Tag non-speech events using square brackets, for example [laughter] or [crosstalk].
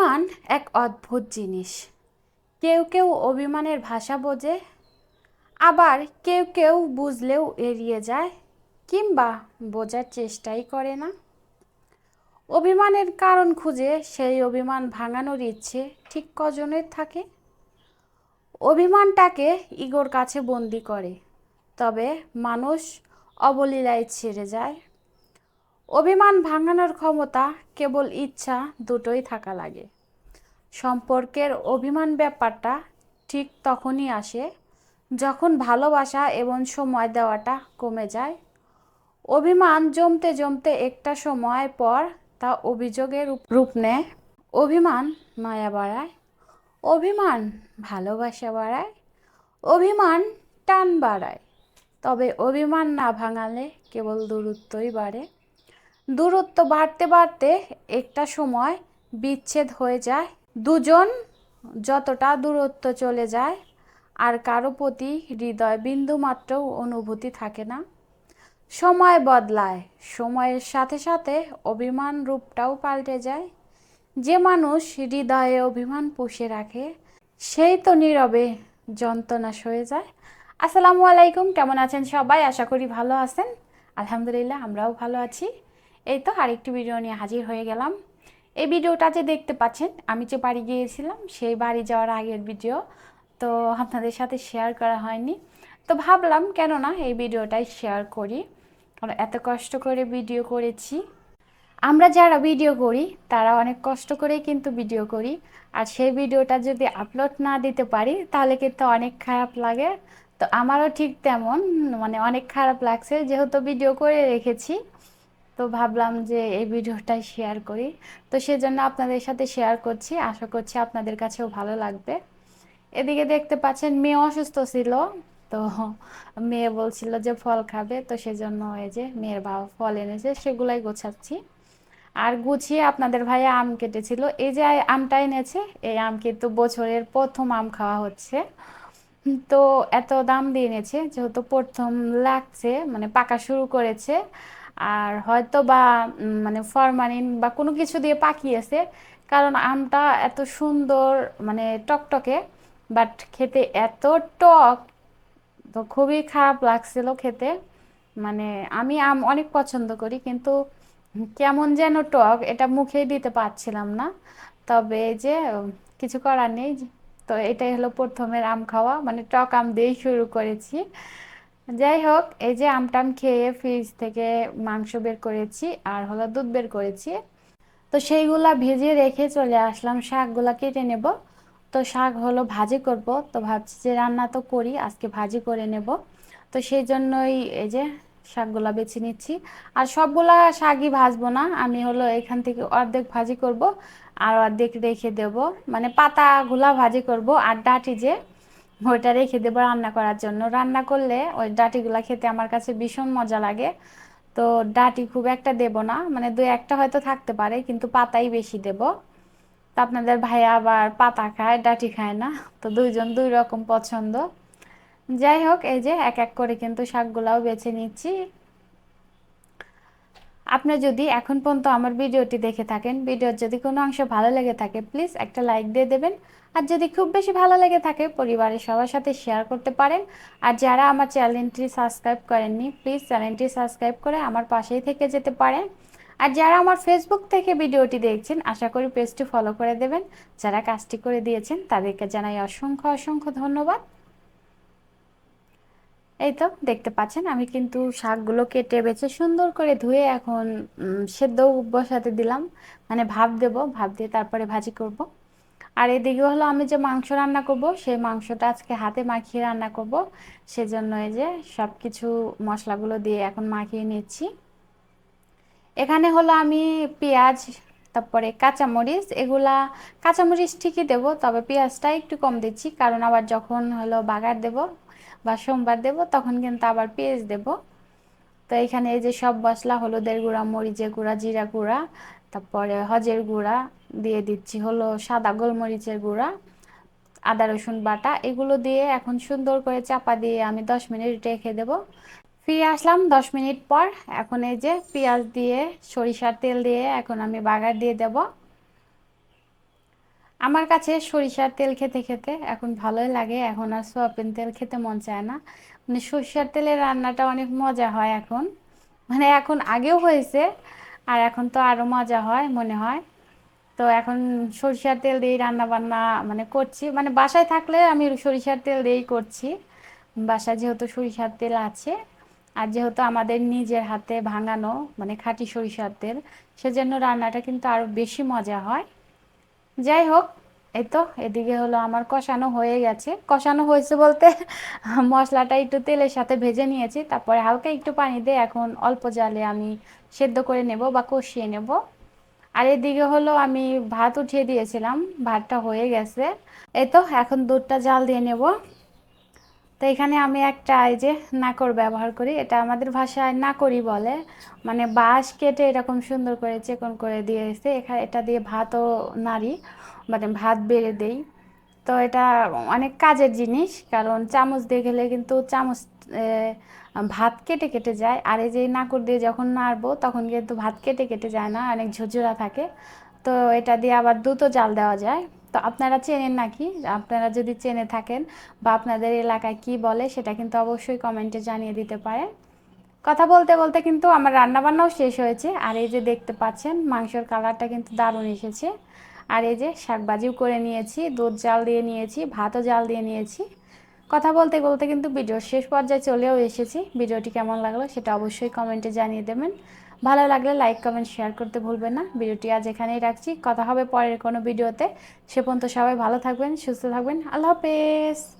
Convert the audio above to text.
অভিমান এক অদ্ভুত জিনিস। কেউ কেউ অভিমানের ভাষা বোঝে, আবার কেউ কেউ বুঝলেও এড়িয়ে যায় কিংবা বোঝার চেষ্টাই করে না। অভিমানের কারণ খুঁজে সেই অভিমান ভাঙানোর ইচ্ছে ঠিক কজনের থাকে। অভিমানটাকে ইগোর কাছে বন্দি করে, তবে মানুষ অবলীলায় ছেড়ে যায়। অভিমান ভাঙানোর ক্ষমতা কেবল ইচ্ছা দুটোই থাকা লাগে। সম্পর্কের অভিমান ব্যাপারটা ঠিক তখনই আসে যখন ভালোবাসা এবং সময় দেওয়াটা কমে যায়। অভিমান জমতে জমতে একটা সময় পর তা অভিযোগের রূপ- নেয়। অভিমান মায়া বাড়ায়। অভিমান ভালোবাসা বাড়ায়। অভিমান টান বাড়ায়। তবে অভিমান না ভাঙালে কেবল দূরত্বই বাড়ে। দূরত্ব বাড়তে বাড়তে একটা সময় বিচ্ছেদ হয়ে যায়। দুজন যতটা দূরত্ব চলে যায়, আর কারও প্রতি হৃদয় বিন্দু মাত্র অনুভূতি থাকে না। সময় বদলায়, সময়ের সাথে সাথে অভিমান রূপটাও পাল্টে যায়। যে মানুষ হৃদয়ে অভিমান পুষে রাখে, সেই তো নীরবে যন্ত্রণা সয়ে যায়। আসসালামু আলাইকুম, কেমন আছেন সবাই? আশা করি ভালো আছেন। আলহামদুলিল্লাহ, আমরাও ভালো আছি। এই তো আরেকটি ভিডিও নিয়ে হাজির হয়ে গেলাম। এই ভিডিওটা যে দেখতে পাচ্ছেন, আমি যে বাড়ি গিয়েছিলাম, সেই বাড়ি যাওয়ার আগের ভিডিও। তো আপনাদের সাথে শেয়ার করা হয়নি। তো ভাবলাম কেন না এই ভিডিওটাই শেয়ার করি। কারণ এত কষ্ট করে ভিডিও করেছি। আমরা যারা ভিডিও করি, তারা অনেক কষ্ট করেই কিন্তু ভিডিও করি। আর সেই ভিডিওটা যদি আপলোড না দিতে পারি, তাহলে কিন্তু অনেক খারাপ লাগে। তো আমারও ঠিক তেমন মানে অনেক খারাপ লাগছে, যেহেতু ভিডিও করে রেখেছি। তো ভাবলাম যে এই ভিডিওটাই শেয়ার করি। তো সেজন্য আপনাদের সাথে শেয়ার করছি। আশা করছি আপনাদের কাছেও ভালো লাগবে। এদিকে দেখতে পাচ্ছেন, মেয়ে অসুস্থ ছিল। তো মেয়ে বলছিল যে ফল খাবে। তো সেজন্য এই যে মেয়ের বাবা ফল এনেছে, সেগুলাই গোছাচ্ছি। আর গুছিয়ে আপনাদের ভাইয়া আম কেটেছিল। এই যে আমটা এনেছে, এই আম কিন্তু বছরের প্রথম আম খাওয়া হচ্ছে। তো এত দাম দিয়ে এনেছে, যেহেতু প্রথম লাগছে মানে পাকা শুরু করেছে। আর হয়তো বা মানে ফরমালিন বা কোনো কিছু দিয়ে পাকিয়েছে, কারণ আমটা এত সুন্দর মানে টকটকে বাট খেতে এত টক, তো খুবই খারাপ লাগছিল খেতে। মানে আমি আম অনেক পছন্দ করি, কিন্তু কেমন যেন টক, এটা মুখেই দিতে পারছিলাম না। তবে যে কিছু করার নেই, তো এটাই হলো প্রথমের আম খাওয়া মানে টক আম দিয়েই শুরু করেছি। যাই হোক, এই যে আমটাম খেয়ে ফ্রিজ থেকে মাংস বের করেছি আর হলো দুধ বের করেছি। তো সেইগুলা ভেজে রেখে চলে আসলাম, শাকগুলা কেটে নেব। তো শাক হলো ভাজি করব, তো ভাবছি যে রান্না তো করি, আজকে ভাজি করে নেব। তো সেই জন্যই এই যে শাকগুলা বেছে নিচ্ছি। আর সবগুলা শাকই ভাজবো না, আমি হলো এখান থেকে অর্ধেক ভাজি করব আর অর্ধেক রেখে দেব। মানে পাতাগুলা ভাজি করব, আর ডাঁটি যে ওইটা রেখে দেবো রান্না করার জন্য। রান্না করলে ওই ডাটিগুলো খেতে আমার কাছে ভীষণ মজা লাগে। তো ডাটি খুব একটা দেব না মানে দু একটা হয়তো থাকতে পারে, কিন্তু পাতাই বেশি দেব। তো আপনাদের ভাই আবার পাতা খায়, ডাটি খায় না, তো দুইজন দুই রকম পছন্দ। যাই হোক, এই যে এক এক করে কিন্তু শাকগুলাও বেছে নিচ্ছি। আপনি যদি এখন পর্যন্ত আমার ভিডিওটি দেখে থাকেন, ভিডিওর যদি কোনো অংশ ভালো লেগে থাকে প্লিজ একটা লাইক দিয়ে দেবেন। আর যদি খুব বেশি ভালো লেগে থাকে, পরিবারের সবার সাথে শেয়ার করতে পারেন। আর যারা আমার চ্যানেলটি সাবস্ক্রাইব করেননি প্লিজ চ্যানেলটি সাবস্ক্রাইব করে আমার পাশেই থেকে যেতে পারেন। আর যারা আমার ফেসবুক থেকে ভিডিওটি দেখছেন, আশা করি পেজটি ফলো করে দেবেন। যারা কাজটি করে দিয়েছেন, তাদেরকে জানাই অসংখ্য অসংখ্য ধন্যবাদ। এই তো, দেখতে পাচ্ছেন, আমি কিন্তু শাকগুলো কেটে বেছে সুন্দর করে ধুয়ে এখন সেদ্ধ বসাতে দিলাম। মানে ভাপ দেব, ভাপ দিয়ে তারপরে ভাজি করব। আর এদিকে হলো আমি যে মাংস রান্না করব, সেই মাংসটা আজকে হাতে মাখিয়ে রান্না করব। সেজন্য এই যে সব কিছু মশলাগুলো দিয়ে এখন মাখিয়ে নিচ্ছি। এখানে হলো আমি পেঁয়াজ, তারপরে কাঁচামরিচ, এগুলা কাঁচামরিচ ঠিকই দেবো, তবে পেঁয়াজটা একটু কম দিচ্ছি। কারণ আবার যখন হলো বাগার দেব বা সোমবার দেব, তখন কিন্তু আবার পেঁয়াজ দেব। তো এখানে এই যে সব মশলা, হলুদের গুঁড়া, মরিচের গুঁড়া, জিরা গুঁড়া, তারপরে হজের গুঁড়া দিয়ে দিচ্ছি, হলো সাদা গোলমরিচের গুঁড়া, আদা রসুন বাটা, এগুলো দিয়ে এখন সুন্দর করে চাপা দিয়ে আমি দশ মিনিট রেখে দেব। ফিরে আসলাম দশ মিনিট পর, এখন এই যে পেঁয়াজ দিয়ে সরিষার তেল দিয়ে এখন আমি বাগার দিয়ে দেব। আমার কাছে সরিষার তেল খেতে খেতে এখন ভালোই লাগে, এখন আর সয়াবিন তেল খেতে মন চায় না। মানে সরিষার তেলের রান্নাটা অনেক মজা হয় এখন। মানে এখন আগেও হয়েছে, আর এখন তো আরও মজা হয় মনে হয়। তো এখন সরিষার তেল দিয়েই রান্না বান্না মানে করছি। মানে বাসায় থাকলে আমি সরিষার তেল দিয়েই করছি। বাসায় যেহেতু সরিষার তেল আছে, আর যেহেতু আমাদের নিজের হাতে ভাঙানো মানে খাঁটি সরিষার তেল, সেজন্য রান্নাটা কিন্তু আরও বেশি মজা হয়। যাই হোক, এই তো এদিকে হলো আমার কষানো হয়ে গেছে। কষানো হয়েছে বলতে [laughs] মশলাটা একটু তেলের সাথে ভেজে নিয়েছি, তারপরে হালকা একটু পানি দিয়ে এখন অল্প জালে আমি সেদ্ধ করে নেব বা কষিয়ে নেব। আর এদিকে হলো আমি ভাত উঠিয়ে দিয়েছিলাম, ভাতটা হয়ে গেছে। এই তো এখন দুধটা জাল দিয়ে নেব। তো এখানে আমি একটা এই যে নাকর ব্যবহার করি, এটা আমাদের ভাষায় নাকরি বলে। মানে বাঁশ কেটে এরকম সুন্দর করে চেকন করে দিয়েছে। এখানে এটা দিয়ে ভাতও নাড়ি মানে ভাত বেড়ে দেই। তো এটা অনেক কাজের জিনিস, কারণ চামচ দিয়ে গেলে কিন্তু চামচ ভাত কেটে কেটে যায়। আর এই যে নাকুর দিয়ে যখন নাড়বো, তখন কিন্তু ভাত কেটে কেটে যায় না, অনেক ঝুরঝুরা থাকে। তো এটা দিয়ে আবার দুটো জাল দেওয়া যায়। তো আপনারা চেনেন নাকি? আপনারা যদি চেনে থাকেন বা আপনাদের এলাকায় কি বলে, সেটা কিন্তু অবশ্যই কমেন্টে জানিয়ে দিতে পারেন। কথা বলতে বলতে কিন্তু আমার রান্নাবান্নাও শেষ হয়েছে। আর এই যে দেখতে পাচ্ছেন, মাংসের কালারটা কিন্তু দারুণ এসেছে। আর এই যে শাকবাজিও করে নিয়েছি, দুধ জাল দিয়ে নিয়েছি, ভাতও জাল দিয়ে নিয়েছি। কথা বলতে বলতে কিন্তু ভিডিওর শেষ পর্যায়ে চলেও এসেছি। ভিডিওটি কেমন লাগল সেটা অবশ্যই কমেন্টে জানিয়ে দেবেন। ভালো লাগলে লাইক কমেন্ট শেয়ার করতে ভুলবেন না। ভিডিওটি আজ এখানেই রাখছি। কথা হবে পরের কোনো ভিডিওতে। সে পর্যন্ত সবাই ভালো থাকবেন, সুস্থ থাকবেন। আল্লাহ হাফেজ।